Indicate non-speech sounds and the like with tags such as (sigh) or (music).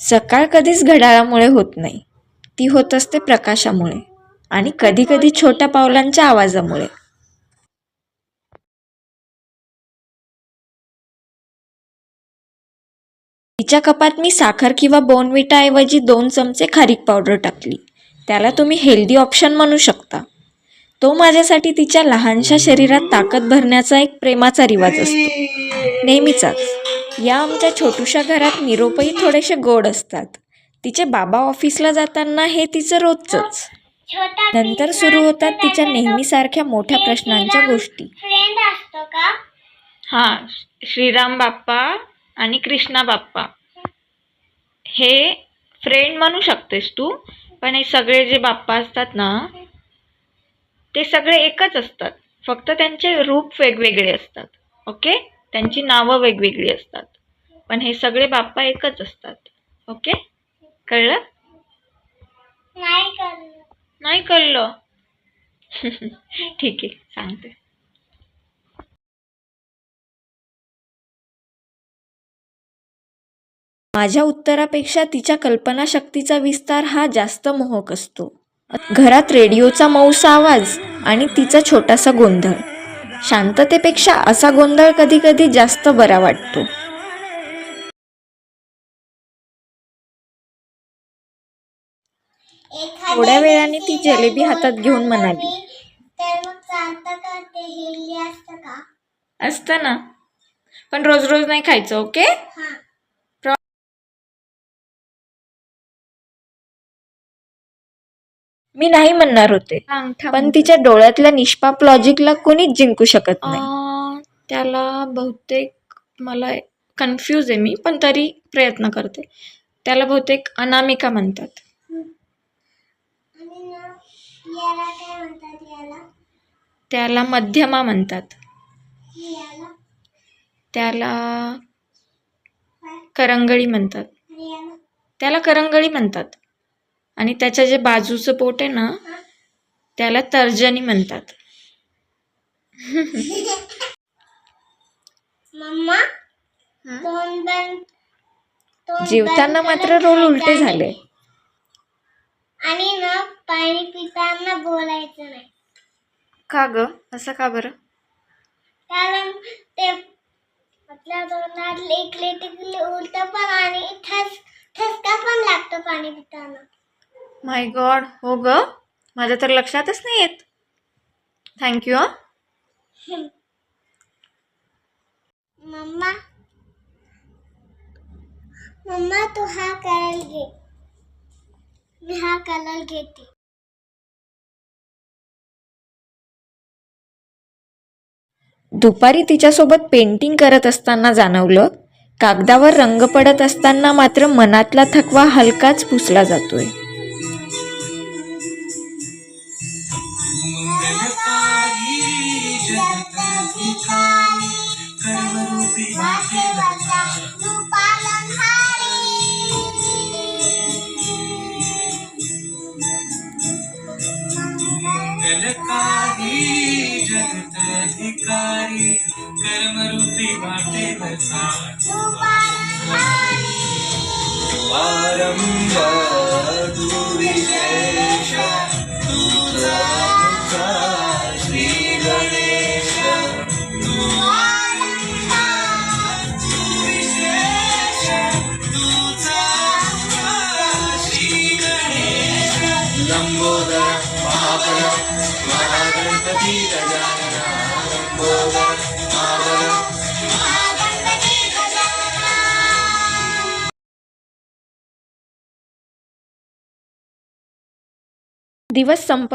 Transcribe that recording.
सकाळ कधीच घड्याळामुळे होत नाही. ती होत असते प्रकाशामुळे आणि कधीकधी छोट्या पावलांच्या आवाजामुळे. तिच्या कपात मी साखर किंवा बोनविटाऐवजी दोन चमचे खारीक पावडर टाकली. त्याला तुम्ही हेल्दी ऑप्शन म्हणू शकता. तो माझ्यासाठी तिच्या लहानशा शरीरात ताकद भरण्याचा एक प्रेमाचा रिवाज असतो. नेहमीचाच या आमच्या छोटूशा घरात निरोपही थोडेसे गोड असतात. तिचे बाबा ऑफिसला जाताना हे तिचं रोजचंच. नंतर सुरू होतात तिच्या नेहमीसारख्या मोठ्या प्रश्नांच्या गोष्टी. हा हां श्रीराम बाप्पा आणि कृष्णा बाप्पा. हे फ्रेंड म्हणू शकतेस तू पण हे सगळे जे बाप्पा असतात ना ते सगळे एकच असतात. फक्त त्यांचे रूप वेगवेगळे असतात. ओके? त्यांची नावं वेगवेगळी असतात. पण हे सगळे बाप्पा एकच असतात. ओके? कळलं? नाही कळलं. (laughs) ठीक आहे सांगते. माझ्या उत्तरापेक्षा तिच्या कल्पनाशक्तीचा विस्तार हा जास्त मोहक असतो. घरात रेडिओचा मऊसा आवाज आणि तिचा छोटासा गोंधळ. शांततेपेक्षा असा गोंधळ कधी कधी जास्त बरा वाटतो. थोड्या वेळाने ती जिलेबी हातात घेऊन म्हणाली. असतं ना. पण रोज रोज नाही खायचं ओके? मी नाही म्हणणार होते. पण तिच्या डोळ्यातल्या निष्पाप लॉजिकला कोणीच जिंकू शकत नाही. त्याला बहुतेक मला कन्फ्यूज आहे मी पण तरी प्रयत्न करते. त्याला बहुतेक अनामिका म्हणतात. आणि ना याला काय म्हणतात याला त्याला मध्यमा म्हणतात. याला त्याला करंगळी म्हणतात. आणि याला त्याला करंगळी म्हणतात. आणि त्याच्या जे बाजूचं पोट आहे ना त्याला तर्जनी म्हणतात. जेवताना मात्र रोल उलटे झाले. आणि ना पाणी पिताना बोलायचं नाही. का ग? असं का बरं? कारण ते आपल्या तोंडात लेकले टिकले उलट पण आणि ठस ठसका पण लागतो पाणी पिताना. माय गॉड हो ग? माझ्या तर लक्षातच नाही येत थँक्यू हां. मम्मा मम्मा तू हा कलर घे. मी हा कलर घेते. दुपारी तिच्यासोबत पेंटिंग करत असताना जाणवलं कागदावर रंग पडत असताना मात्र मनातला थकवा हलकाच पुसला जातोय. जगताधिकारी कर्मरूपी वाटे बसा। आरंभ लंबोदर महाबल महागणपती गजानन लंबोदर महाबल दिवस संपत